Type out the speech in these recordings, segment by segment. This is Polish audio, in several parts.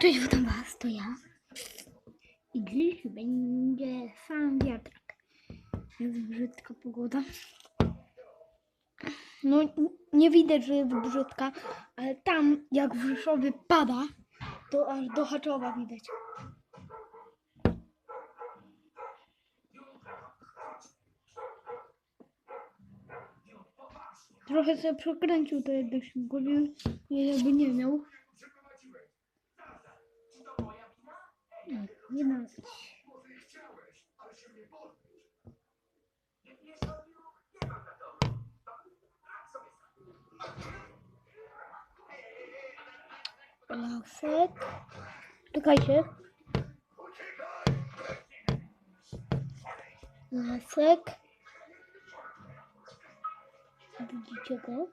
Cześć, witam was, to ja. I dziś będzie sam wiatrak. Jest brzydka pogoda. No, nie widać, że jest brzydka, ale tam, jak w Rzeszowie pada, to aż do Haczowa widać. Trochę sobie przekręcił to jednak śmigłowiec, jakby nie miał. Nie widać. Lasek. Czekajcie. Lasek. Widzicie go?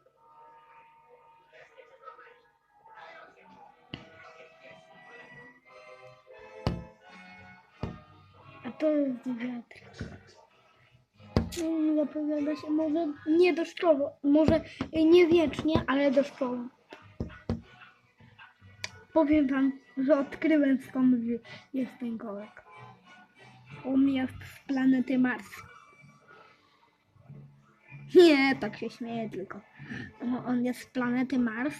To jest wiatr. Zapowiada się może nie deszczowo, może nie wiecznie, ale deszczowo. Powiem wam, że odkryłem skąd jest ten kołek. On jest z planety Mars. Nie, tak się śmieję tylko. On jest z planety Mars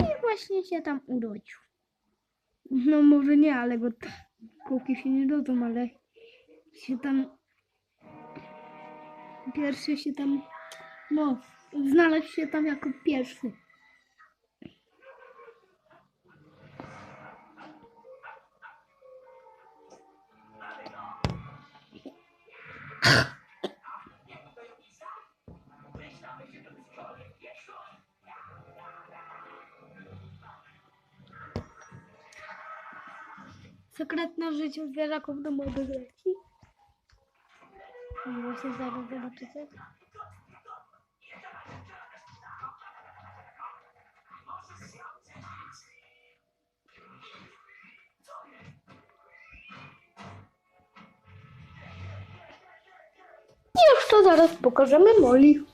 i właśnie się tam urodził. No może nie, ale go kółki się nie rodzą, ale się tam pierwszy się tam no znalazł się tam jako pierwszy. Sekretne życie zwierzaków domowych leci. No Właśnie zaraz zobaczycie. Już to zaraz pokażemy Moli.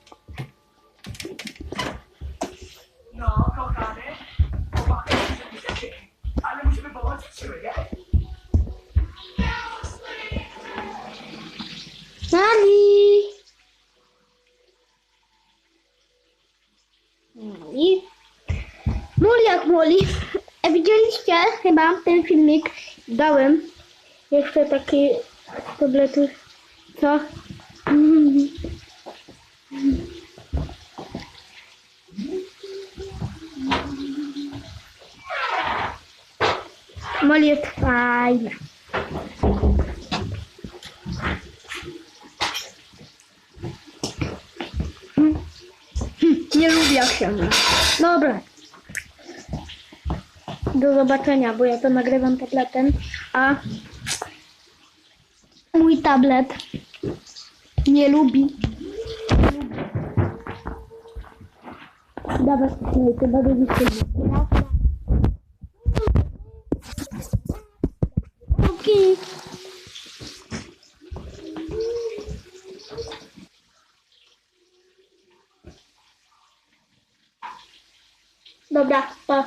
Moli. Moli jak moli. Widzieliście chyba ten filmik? Dałem jeszcze takie tablety. Co? Moli jest fajna. Nie lubię jak się ma. Dobra. Do zobaczenia, bo ja to nagrywam tabletem, a mój tablet nie lubi. Dawaj, nie, chyba do sobre